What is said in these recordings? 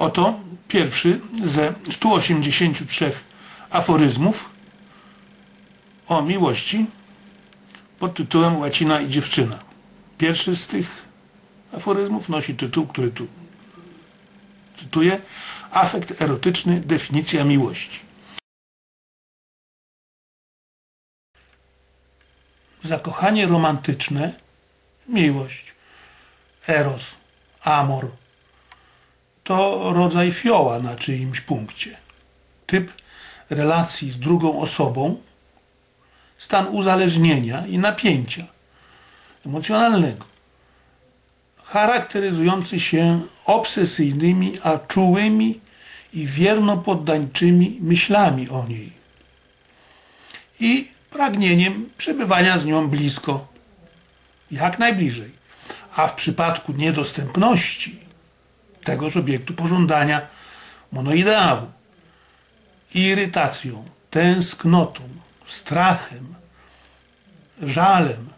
Oto pierwszy ze 183 aforyzmów o miłości pod tytułem Łacina i dziewczyna. Pierwszy z tych aforyzmów nosi tytuł, który tu cytuję. Afekt erotyczny, definicja miłości. Zakochanie romantyczne, miłość, eros, amor, to rodzaj fioła na czyimś punkcie. Typ relacji z drugą osobą, stan uzależnienia i napięcia emocjonalnego, charakteryzujący się obsesyjnymi, a czułymi i wiernopoddańczymi myślami o niej i pragnieniem przebywania z nią blisko, jak najbliżej. A w przypadku niedostępności tegoż obiektu pożądania monoideału, irytacją, tęsknotą, strachem, żalem,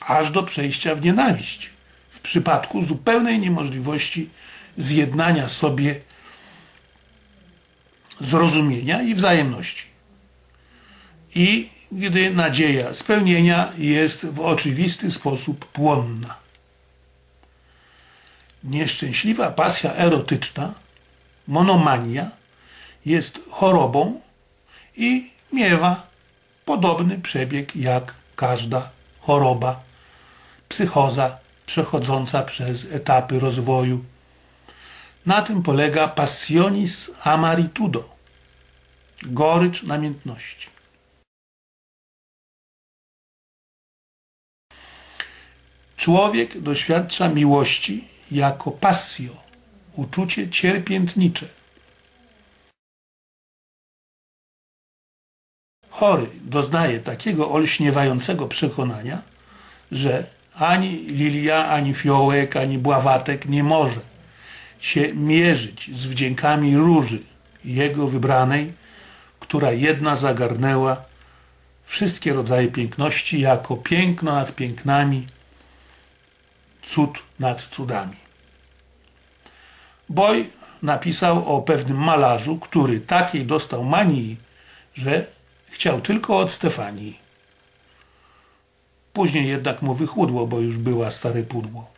aż do przejścia w nienawiść w przypadku zupełnej niemożliwości zjednania sobie zrozumienia i wzajemności. I gdy nadzieja spełnienia jest w oczywisty sposób płonna. Nieszczęśliwa pasja erotyczna, monomania, jest chorobą i miewa podobny przebieg jak każda choroba, psychoza przechodząca przez etapy rozwoju. Na tym polega passionis amaritudo, gorycz namiętności. Człowiek doświadcza miłości jako passio, uczucie cierpiętnicze. Chory doznaje takiego olśniewającego przekonania, że ani lilia, ani fiołek, ani bławatek nie może się mierzyć z wdziękami róży jego wybranej, która jedna zagarnęła wszystkie rodzaje piękności jako piękno nad pięknami, cud nad cudami. Boj napisał o pewnym malarzu, który takiej dostał manii, że chciał tylko od Stefanii. Później jednak mu wychudło, bo już była stare pudło.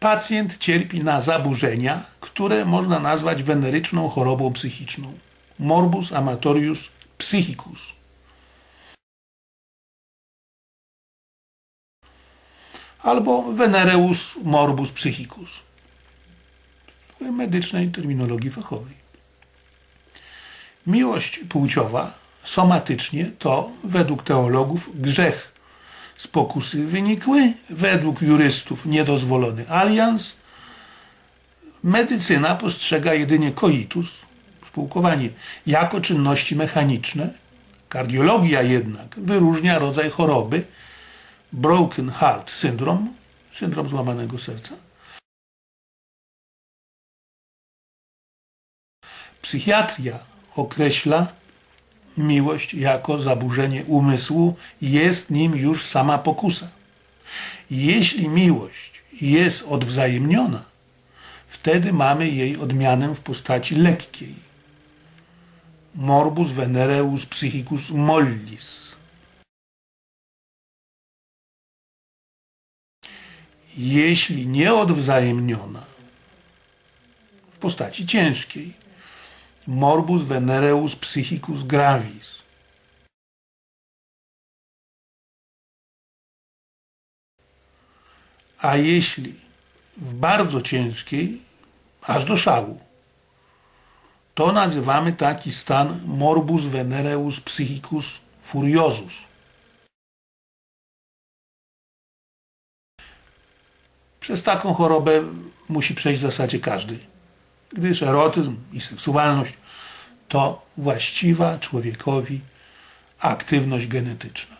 Pacjent cierpi na zaburzenia, które można nazwać weneryczną chorobą psychiczną. Morbus amatorius psychicus. Albo venereus morbus psychicus w medycznej terminologii fachowej. Miłość płciowa somatycznie to, według teologów, grzech z pokusy wynikły, według jurystów niedozwolony alians. Medycyna postrzega jedynie coitus, spółkowanie, jako czynności mechaniczne. Kardiologia jednak wyróżnia rodzaj choroby broken heart syndrome, syndrom złamanego serca. Psychiatria określa miłość jako zaburzenie umysłu, jest nim już sama pokusa. Jeśli miłość jest odwzajemniona, wtedy mamy jej odmianę w postaci lekkiej. Morbus venereus psychicus mollis. Jeśli nieodwzajemniona, w postaci ciężkiej, morbus venereus psychicus gravis. A jeśli w bardzo ciężkiej, aż do szału, to nazywamy taki stan morbus venereus psychicus furiosus. Przez taką chorobę musi przejść w zasadzie każdy gdyż erotyzm i seksualność to właściwa człowiekowi aktywność genetyczna.